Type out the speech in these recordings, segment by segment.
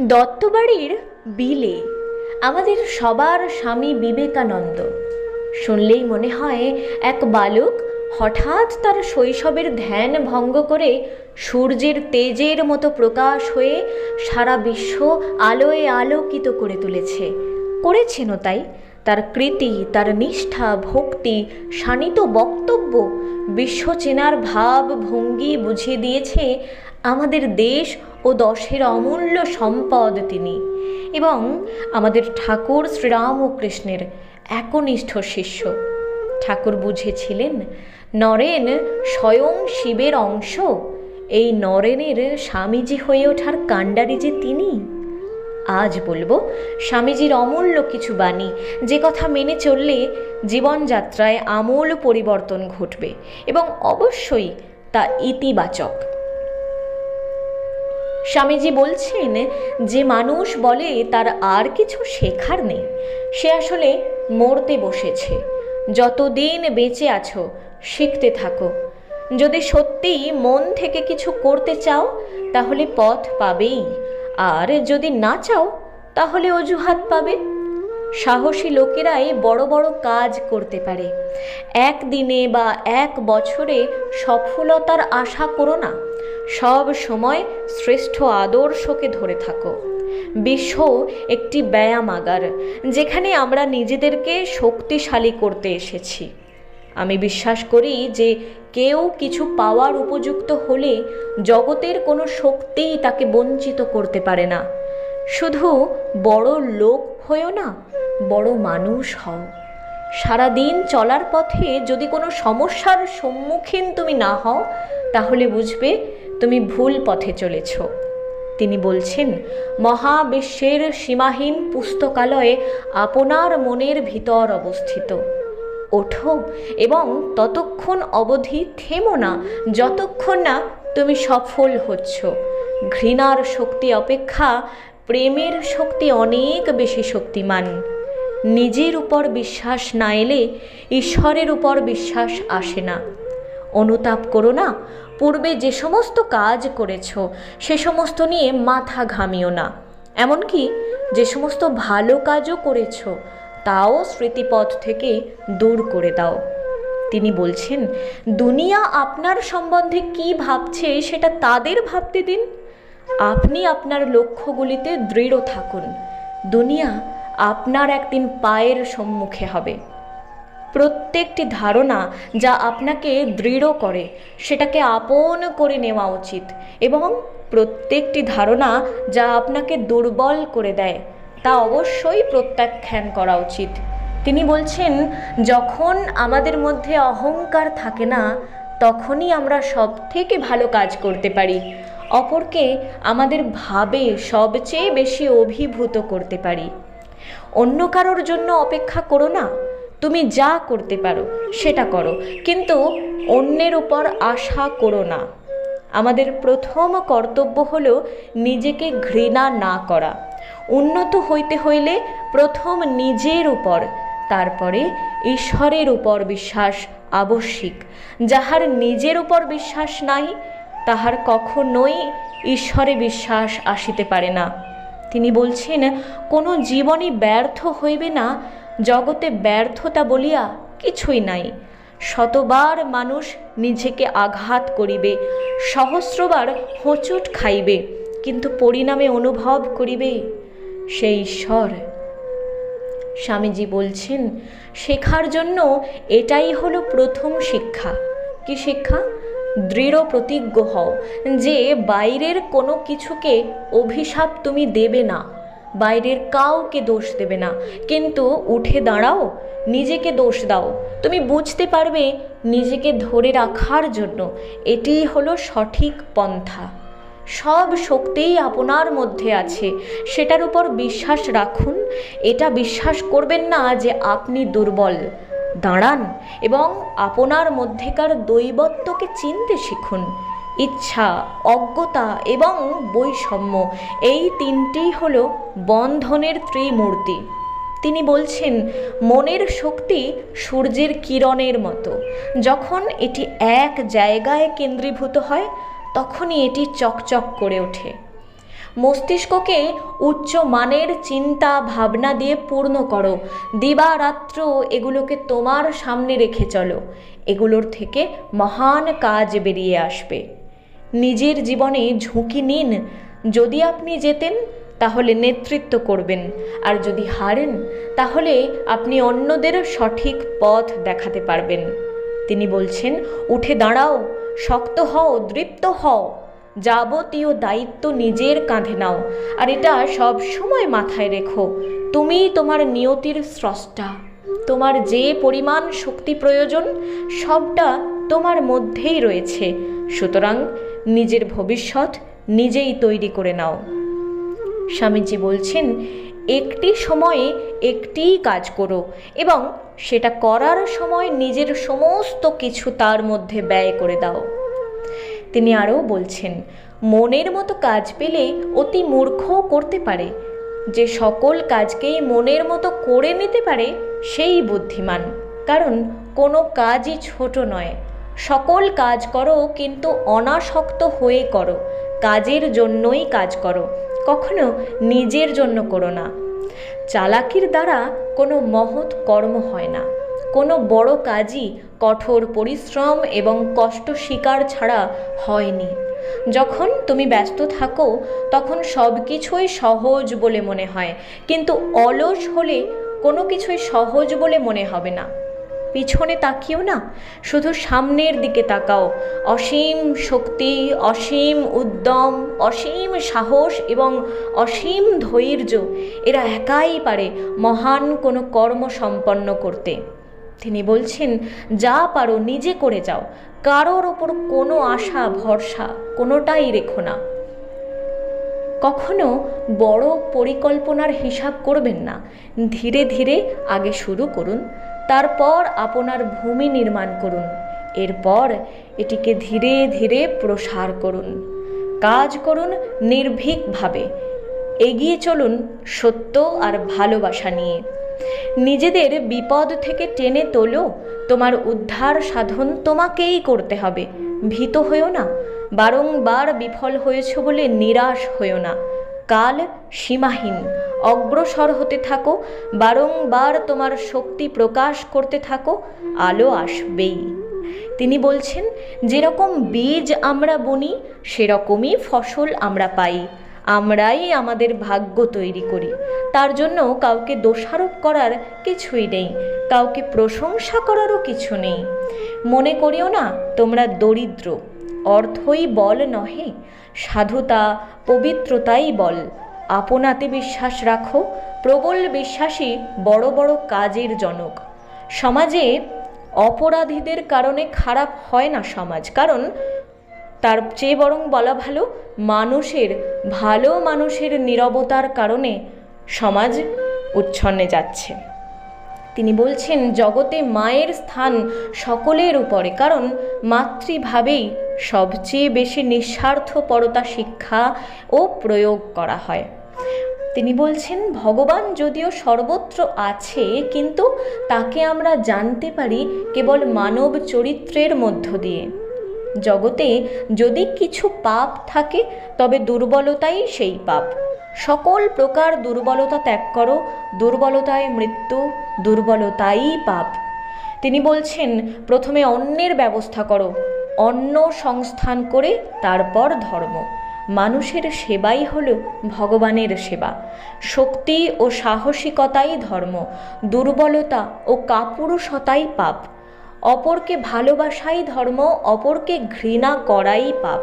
দত্তবাড়ির বিলে আমাদের সবার স্বামী বিবেকানন্দ। শুনলেই মনে হয় এক বালক হঠাৎ তার শৈশবের ধ্যান ভঙ্গ করে সূর্যের তেজের মতো প্রকাশ হয়ে সারা বিশ্ব আলোয় আলোকিত করে তুলেছে। করেছেনও তাই। তার কৃতি, তার নিষ্ঠা, ভক্তি, শানিত বক্তব্য বিশ্ব চেনার ভাব ভঙ্গি বুঝিয়ে দিয়েছে আমাদের দেশ ও দশের অমূল্য সম্পদ তিনি এবং আমাদের ঠাকুর শ্রীরামকৃষ্ণের একনিষ্ঠ শিষ্য। ঠাকুর বুঝেছিলেন, নরেন স্বয়ং শিবের অংশ। এই নরেনের স্বামীজি হয়ে ওঠার কাণ্ডারি যে তিনি। আজ বলব, স্বামীজির অমূল্য কিছু বাণী, যে কথা মেনে চললে জীবনযাত্রায় আমূল পরিবর্তন ঘটবে এবং অবশ্যই তা ইতিবাচক। স্বামীজি বলছেন, যে মানুষ বলে তার আর কিছু শেখার নেই, সে আসলে মরতে বসেছে। যতদিন বেঁচে আছো, শিখতে থাকো। যদি সত্যিই মন থেকে কিছু করতে চাও, তাহলে পথ পাবেই। আর যদি না চাও, তাহলে অজুহাত পাবে। সাহসী লোকেরাই বড় বড় কাজ করতে পারে। একদিনে বা এক বছরে সফলতার আশা করো না। সব সময় শ্রেষ্ঠ আদর্শকে ধরে থাকো। বিশ্ব একটি ব্যায়ামাগার, যেখানে আমরা নিজেদেরকে শক্তিশালী করতে এসেছি। আমি বিশ্বাস করি যে কেউ কিছু পাওয়ার উপযুক্ত হলে জগতের কোনো শক্তিই তাকে বঞ্চিত করতে পারে না। শুধু বড় লোক হয়েও না, বড় মানুষ হও। সারাদিন চলার পথে যদি কোনো সমস্যার সম্মুখীন তুমি না হও, তাহলে বুঝবে তুমি ভুল পথে চলেছ। তিনি বলছেন, মহাবিশ্বের সীমাহীন পুস্তকালয়ে আপনার মনের ভিতর অবস্থিত। ওঠো এবং ততক্ষণ অবধি থেমো না, যতক্ষণ না তুমি সফল হচ্ছ। ঘৃণার শক্তি অপেক্ষা প্রেমের শক্তি অনেক বেশি শক্তিমান। নিজের উপর বিশ্বাস না এলে ঈশ্বরের উপর বিশ্বাস আসে না। অনুতাপ করো না, পূর্বে যে সমস্ত কাজ করেছ, সে সমস্ত নিয়ে মাথা ঘামিও না। এমনকি যে সমস্ত ভালো কাজও করেছ, তাও স্মৃতিপথ থেকে দূর করে দাও। তিনি বলছেন, দুনিয়া আপনার সম্বন্ধে কি ভাবছে, সেটা তাদের ভাবতে দিন। আপনি আপনার লক্ষ্যগুলিতে দৃঢ় থাকুন। দুনিয়া আপনার একদিন পায়ের সম্মুখে হবে। প্রত্যেকটি ধারণা যা আপনাকে দৃঢ় করে, সেটাকে আপন করে নেওয়া উচিত এবং প্রত্যেকটি ধারণা যা আপনাকে দুর্বল করে দেয়, তা অবশ্যই প্রত্যাখ্যান করা উচিত। তিনি বলছেন, যখন আমাদের মধ্যে অহংকার থাকে না, তখনই আমরা সব থেকে ভালো কাজ করতে পারি। অপরকে আমাদের ভাবে সবচেয়ে বেশি অভিভূত করতে পারি। অন্য কারোর জন্য অপেক্ষা করো না। তুমি যা করতে পারো, সেটা করো। কিন্তু অন্যের উপর আশা করো না। আমাদের প্রথম কর্তব্য হলো নিজেকে ঘৃণা না করা। উন্নত হইতে হইলে প্রথম নিজের উপর, তারপরে ঈশ্বরের উপর বিশ্বাস আবশ্যিক। যাহার নিজের উপর বিশ্বাস নাই তাহার কখনোই ঈশ্বরে বিশ্বাস আসিতে পারে না। তিনি বলছেন, কোনো জীবনই ব্যর্থ হইবে না, জগতে ব্যর্থতা বলিয়া কিছুই নাই। শতবার মানুষ নিজেকে আঘাত করিবে, সহস্রবার হোঁচট খাইবে, কিন্তু পরিণামে অনুভব করিবে সেই ঈশ্বর। স্বামীজি বলছেন, শেখার জন্য এটাই হলো প্রথম শিক্ষা। কি শিক্ষা? দৃঢ় প্রতিজ্ঞ হও যে বাইরের কোনো কিছুকে অভিশাপ তুমি দেবে না। বাইরের কাউকে দোষ দেবে না। কিন্তু উঠে দাঁড়াও, নিজেকে দোষ দাও। তুমি বুঝতে পারবে নিজেকে ধরে রাখার জন্য এটিই হলো সঠিক পন্থা। সব শক্তিই আপনার মধ্যে আছে। সেটার উপর বিশ্বাস রাখুন। এটা বিশ্বাস করবেন না যে আপনি দুর্বল। দাঁড়ান এবং আপনার মধ্যেকার দৈবত্বকে চিনতে শিখুন। ইচ্ছা, অজ্ঞতা এবং বৈষম্য, এই তিনটিই হল বন্ধনের ত্রিমূর্তি। তিনি বলছেন, মনের শক্তি সূর্যের কিরণের মতো। যখন এটি এক জায়গায় কেন্দ্রীভূত হয়, তখনই এটি চকচক করে ওঠে। মস্তিষ্ককে উচ্চ মানের চিন্তা ভাবনা দিয়ে পূর্ণ করো। দিবারাত্র এগুলোকে তোমার সামনে রেখে চলো। এগুলোর থেকে মহান কাজ বেরিয়ে আসবে। নিজের জীবনে ঝুঁকি নিন। যদি আপনি যেতেন তাহলে নেতৃত্ব করবেন। আর যদি হারেন, তাহলে আপনি অন্যদের সঠিক পথ দেখাতে পারবেন। তিনি বলছেন, উঠে দাঁড়াও, শক্ত হও, দৃপ্ত হও। যাবতীয় দায়িত্ব নিজের কাঁধে নাও। আর এটা সব সময় মাথায় রেখো। তুমি তোমার নিয়তির স্রষ্টা। তোমার যে পরিমাণ শক্তি প্রয়োজন, সবটা তোমার মধ্যেই রয়েছে। সুতরাং নিজের ভবিষ্যৎ নিজেই তৈরি করে নাও। স্বামীজি বলছেন, একটি সময়ে একটিই কাজ করো এবং সেটা করার সময় নিজের সমস্ত কিছু তার মধ্যে ব্যয় করে দাও। তিনি আরও বলছেন, মনের মতো কাজ পেলে অতি মূর্খও করতে পারে। যে সকল কাজকেই মনের মতো করে নিতে পারে, সেই বুদ্ধিমান। কারণ কোনো কাজই ছোট নয়। সকল কাজ করো, কিন্তু অনাসক্ত হয়ে করো। কাজের জন্যই কাজ করো। কখনো নিজের জন্য করো না। চালাকির দ্বারা কোনো মহৎ কর্ম হয় না। কোনো বড় কাজই কঠোর পরিশ্রম এবং কষ্ট স্বীকার ছাড়া হয়নি। যখন তুমি ব্যস্ত থাকো, তখন সব কিছুই সহজ বলে মনে হয়, কিন্তু অলস হলে কোনো কিছুই সহজ বলে মনে হবে না। পিছনে তাকিও না, শুধু সামনের দিকে তাকাও। অসীম শক্তি, অসীম উদ্যম, অসীম সাহস এবং অসীম ধৈর্য, এরা একাই পারে মহান কোনো কর্ম সম্পন্ন করতে। তিনি বলছেন, যা পারো নিজে করে যাও। কারোর ওপর কোনো আশা, ভরসা কোনোটাই রেখো না। কখনো বড় পরিকল্পনার হিসাব করবেন না। ধীরে ধীরে আগে শুরু করুন, তারপর আপনার ভূমি নির্মাণ করুন। এরপর এটিকে ধীরে ধীরে প্রসার করুন। কাজ করুন নির্ভীকভাবে। এগিয়ে চলুন সত্য আর ভালোবাসা নিয়ে। নিজেদের বিপদ থেকে টেনে তোলো, তোমার উদ্ধার সাধন তোমাকেই করতে হবে। ভীত হয়েও না, বারংবার বিফল হয়েছ বলে নিরাশ হয়েও না। কাল সীমাহীন, অগ্রসর হতে থাকো, বারংবার তোমার শক্তি প্রকাশ করতে থাকো, আলো আসবেই। তিনি বলছেন, যেরকম বীজ আমরা বুনি, সেরকমই ফসল আমরা পাই। আমরাই আমাদের ভাগ্য তৈরি করি। তার জন্য কাউকে দোষারোপ করার কিছুই নেই, কাউকে প্রশংসা করারও কিছু নেই। মনে করিও না, তোমরা দরিদ্র, অর্থই বল নহে, সাধুতা, পবিত্রতাই বল। আপনাতে বিশ্বাস রাখো, প্রবল বিশ্বাসী বড় বড় কাজের জনক। সমাজে অপরাধীদের কারণে খারাপ হয় না সমাজ, কারণ তার চেয়ে বরং বলা ভালো, মানুষের ভালো মানুষের নিরবতার কারণে সমাজ উচ্ছন্নে যাচ্ছে। তিনি বলছেন, জগতে মায়ের স্থান সকলের উপরে, কারণ মাতৃভাবেই সবচেয়ে বেশি নিঃস্বার্থপরতা শিক্ষা ও প্রয়োগ করা হয়। তিনি বলছেন, ভগবান যদিও সর্বত্র আছে, কিন্তু তাকে আমরা জানতে পারি কেবল মানব চরিত্রের মধ্য দিয়ে। জগতে যদি কিছু পাপ থাকে, তবে দুর্বলতাই সেই পাপ। সকল প্রকার দুর্বলতা ত্যাগ করো, দুর্বলতায় মৃত্যু, দুর্বলতাই পাপ। তিনি বলছেন, প্রথমে অন্যের ব্যবস্থা করো, অন্ন সংস্থান করে তারপর ধর্ম। মানুষের সেবাই হল ভগবানের সেবা। শক্তি ও সাহসিকতাই ধর্ম। দুর্বলতা ও কাপুরুষতাই পাপ। অপরকে ভালোবাসাই ধর্ম, অপরকে ঘৃণা করাই পাপ।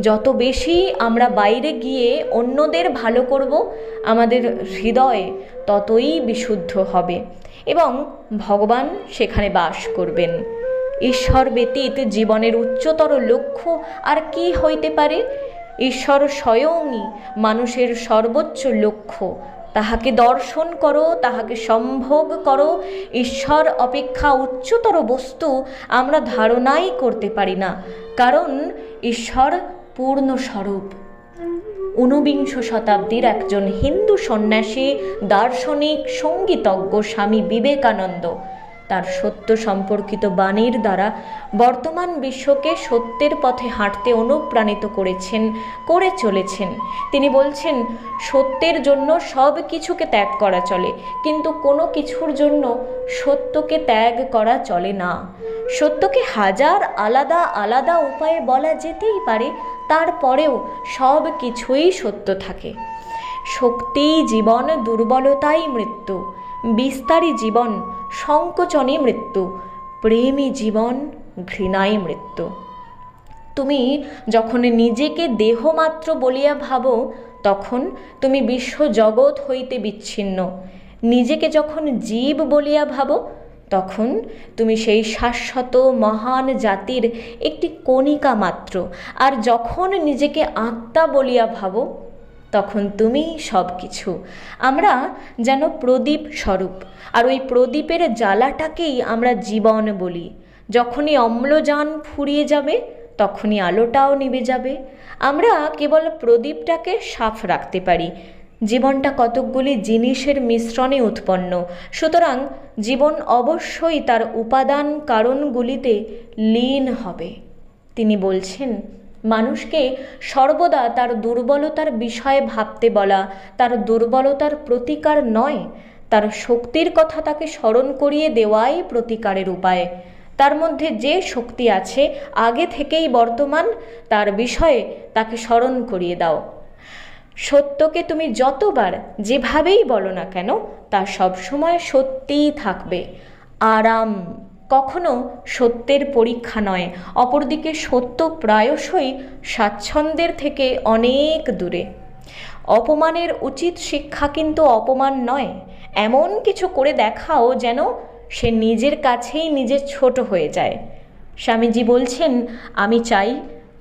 যত বেশি আমরা বাইরে গিয়ে অন্যদের ভালো করব, আমাদের হৃদয় ততই বিশুদ্ধ হবে এবং ভগবান সেখানে বাস করবেন। ঈশ্বর ব্যতীত জীবনের উচ্চতর লক্ষ্য আর কি হইতে পারে? ঈশ্বর স্বয়ংই মানুষের সর্বোচ্চ লক্ষ্য তাহাকে দর্শন করো, তাহাকে সম্ভোগ করো। ঈশ্বর অপেক্ষা উচ্চতর বস্তু, আমরা ধারণাই করতে পারি না। কারণ ঈশ্বর পূর্ণ স্বরূপ ঊনবিংশ শতাব্দীর একজন হিন্দু সন্ন্যাসী, দার্শনিক, সঙ্গীতজ্ঞ স্বামী বিবেকানন্দ। তার সত্য সম্পর্কিত বাণীর দ্বারা বর্তমান বিশ্বকে সত্যের পথে হাঁটতে অনুপ্রাণিত করেছেন, করে চলেছেন। তিনি বলছেন, সত্যের জন্য সব কিছুকে ত্যাগ করা চলে, কিন্তু কোনো কিছুর জন্য সত্যকে ত্যাগ করা চলে না। সত্যকে হাজার আলাদা আলাদা উপায়ে বলা যেতেই পারে তারপরেও সব কিছুই সত্য থাকে। শক্তি, জীবন, দুর্বলতাই মৃত্যু। বিস্তারী জীবন সংকোচনে মৃত্যু, প্রেমী জীবন, ঘৃণাই মৃত্যু। তুমি যখন নিজেকে দেহমাত্র বলিয়া ভাবো, তখন তুমি বিশ্ব জগৎ হইতে বিচ্ছিন্ন। নিজেকে যখন জীব বলিয়া ভাবো, তখন তুমি সেই শাশ্বত, মহান জাতির একটি কণিকা মাত্র। আর যখন নিজেকে আত্মা বলিয়া ভাবো তখন তুমি সব কিছু আমরা যেন প্রদীপ স্বরূপ, আর ওই প্রদীপের জ্বালাটাকেই আমরা জীবন বলি। যখনই অম্লজান ফুরিয়ে যাবে, তখনই আলোটাও নিভে যাবে। আমরা কেবল প্রদীপটাকে সাফ রাখতে পারি। জীবনটা কতকগুলি জিনিসের মিশ্রণে উৎপন্ন। সুতরাং জীবন অবশ্যই তার উপাদান কারণগুলিতে লীন হবে। তিনি বলছেন মানুষকে সর্বদা তার দুর্বলতার বিষয়ে ভাবতে বলা, তার দুর্বলতার প্রতিকার নয়, তার শক্তির কথা তাকে স্মরণ করিয়ে দেওয়াই প্রতিকারের উপায়। তার মধ্যে যে শক্তি আছে, আগে থেকেই বর্তমান, তার বিষয়ে তাকে স্মরণ করিয়ে দাও। সত্যকে তুমি যতবার যেভাবেই বলো না কেন, তা সবসময় সত্যিই থাকবে। আরাম। কখনো সত্যের পরীক্ষা নয়, অপরদিকে সত্য প্রায়শই স্বাচ্ছন্দ্যের থেকে অনেক দূরে। অপমানের উচিত শিক্ষা কিন্তু অপমান নয়, এমন কিছু করে দেখাও যেন সে নিজের কাছেই নিজে ছোট হয়ে যায়। স্বামীজি বলছেন, আমি চাই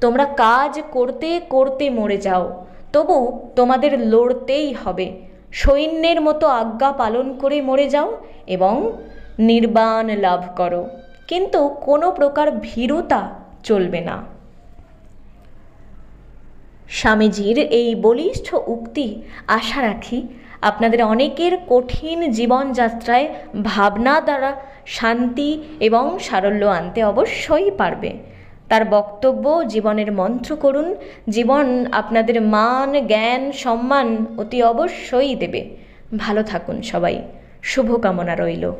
তোমরা কাজ করতে করতে মরে যাও, তবু তোমাদের লড়তেই হবে। সৈন্যের মতো আজ্ঞা পালন করে মরে যাও এবং নির্বাণ লাভ করো। কিন্তু কোনো প্রকার ভীরুতা চলবে না। স্বামীজির এই বলিষ্ঠ উক্তি আশা রাখি আপনাদের অনেকের কঠিন জীবনযাত্রায় ভাবনা দ্বারা শান্তি এবং সারল্য আনতে অবশ্যই পারবে। তার বক্তব্য, জীবনের মন্ত্র করুন। জীবন আপনাদের মান, জ্ঞান, সম্মান অতি অবশ্যই দেবে। ভালো থাকুন সবাই। শুভকামনা রইল।